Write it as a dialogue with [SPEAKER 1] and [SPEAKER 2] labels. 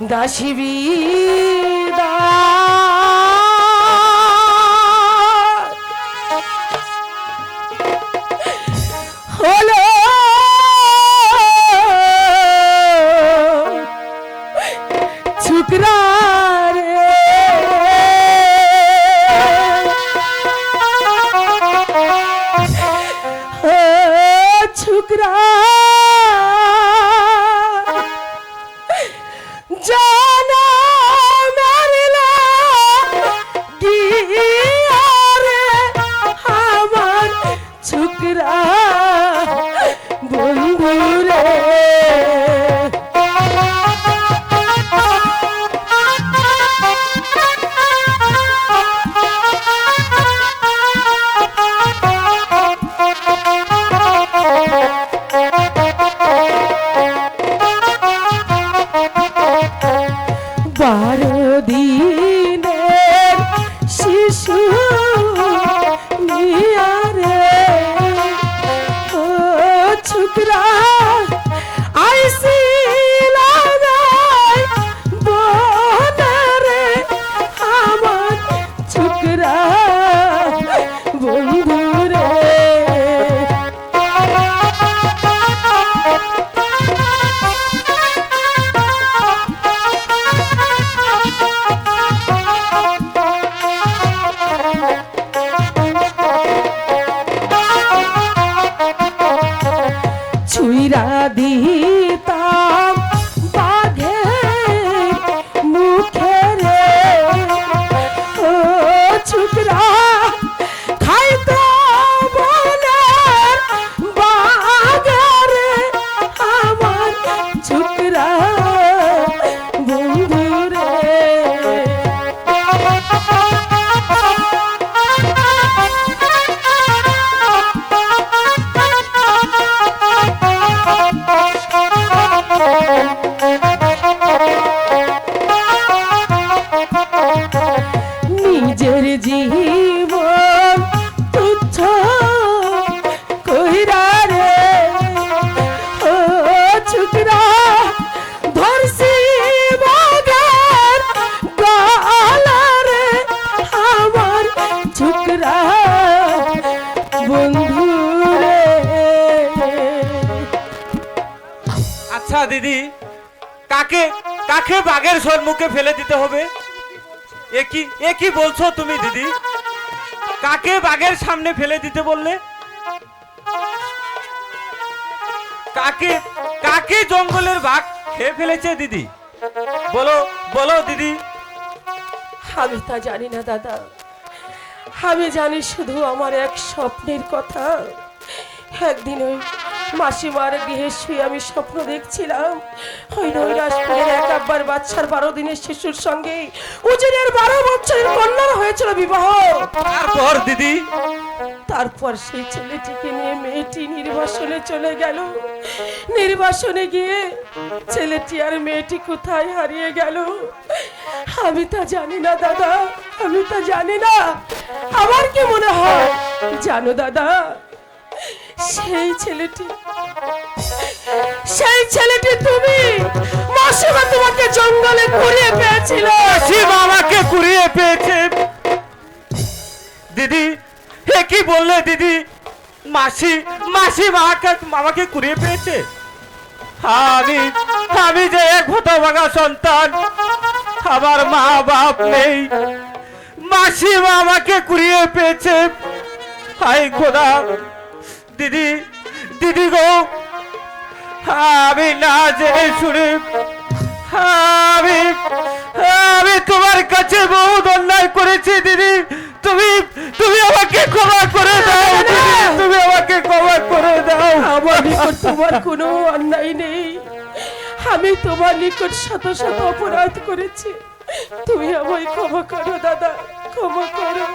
[SPEAKER 1] দাসী বিদা হলো ছুকরা রে ছুকরা
[SPEAKER 2] ही দিদি। কাকে কাকে বাঘের সম্মুখে ফেলে দিতে হবে? এ কি বলছো তুমি দিদি? কাকে বাঘের সামনে ফেলে দিতে বললে? কাকে কাকে জঙ্গলের বাঘ খেয়ে ফেলেছে দিদি? বলো বলো দিদি।
[SPEAKER 1] আমি তা জানি না দাদা। আমি জানি শুধু আমার এক স্বপ্নের কথা। একদিন ওই মাসিমার গৃহে শুয়ে আমি স্বপ্ন দেখছিলাম। ওই নৈরাসপুরের এক আব্বার বাচ্চার বারো দিনের শিশুর সঙ্গে উজিরের বারো বছরের কন্যার হয়েছিল বিবাহ।
[SPEAKER 2] তারপর দিদি?
[SPEAKER 1] তারপর সেই ছেলেটিকে নিয়ে মেয়েটি নির্বাসনে চলে গেল। নির্বাসনে গিয়ে ছেলেটি আর মেয়েটি কোথায় হারিয়ে গেল? আমি তা জানি না দাদা। আমি তা জানি না। আমার কি মনে হয়? জানো দাদা সেই ছেলেটি সেই ছেলেটি তুমি মাসিমা তোমাকে জঙ্গলে ঘুরিয়ে পেয়েছিল।
[SPEAKER 2] শিব আমাকে কুড়িয়ে পেয়েছে। দিদি এ কি বললে দিদি? মাসি মাসি মাকে, আমাকে কুড়িয়ে পেয়েছে। আমি আমি যে এক হতভাগা সন্তান, আমার মা বাপ নেই। মাসি মা আমাকে কুড়িয়ে পেয়েছে। হাই খোদা! দিদি দিদি গো, আমি না জেনে শুনে, আমি আমি তোমার কাছে বহুত অন্যায় করেছি দিদি। তুমি তুমি আমাকে ক্ষমা করে দাও তুমি আমাকে ক্ষমা করে দাও।
[SPEAKER 1] আমার নিকট তোমার কোনো অন্যায় নেই। আমি তোমার নিকট শত শত অপরাধ করেছি। তুমি আমায় ক্ষমা করো, দাদা, ক্ষমা করো।